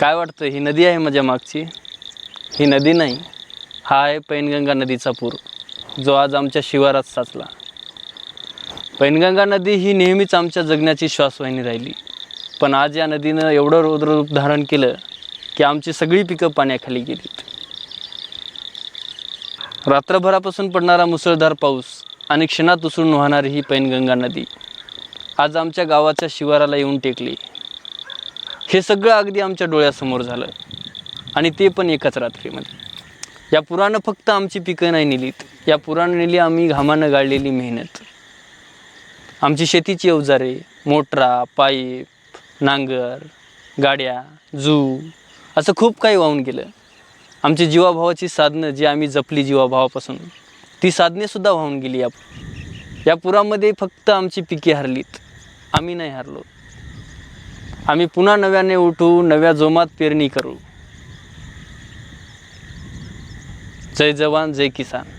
काय वाटतं ही नदी आहे माझ्या मागची? ही नदी नाही हा आहे पैनगंगा नदीचा पूर जो आज आमच्या शिवारात साचला. पैनगंगा नदी ही नेहमीच आमच्या जगण्याची श्वासवाहिनी राहिली. पण आज या नदीनं एवढं रौद्ररूप धारण केलं की आमची सगळी पिकं पाण्याखाली गेलीत. रात्रभरापासून पडणारा मुसळधार पाऊस आणि क्षणात उसळून वाहणारी ही पैनगंगा नदी आज आमच्या गावाच्या शिवाराला येऊन टेकली. हे सगळं अगदी आमच्या डोळ्यासमोर झालं. आणि ते पण एकाच रात्रीमध्ये. या पुरानं फक्त आमची पिकं नाही नेलीत. या पुरानं नेली आम्ही घामानं गाळलेली मेहनत. आमची शेतीची अवजारे मोटरा पाईप नांगर गाड्या जू असं खूप काही वाहून गेलं. आमची जीवाभावाची साधनं जी आम्ही जपली जीवाभावापासून ती साधनेसुद्धा वाहून गेली या या पुरामध्ये फक्त आमची पिके हरलीत. आम्ही नाही हरलो. आम्ही पुन्हा नव्याने उठू नव्या जोमात पेरणी करू. जय जवान जय किसान.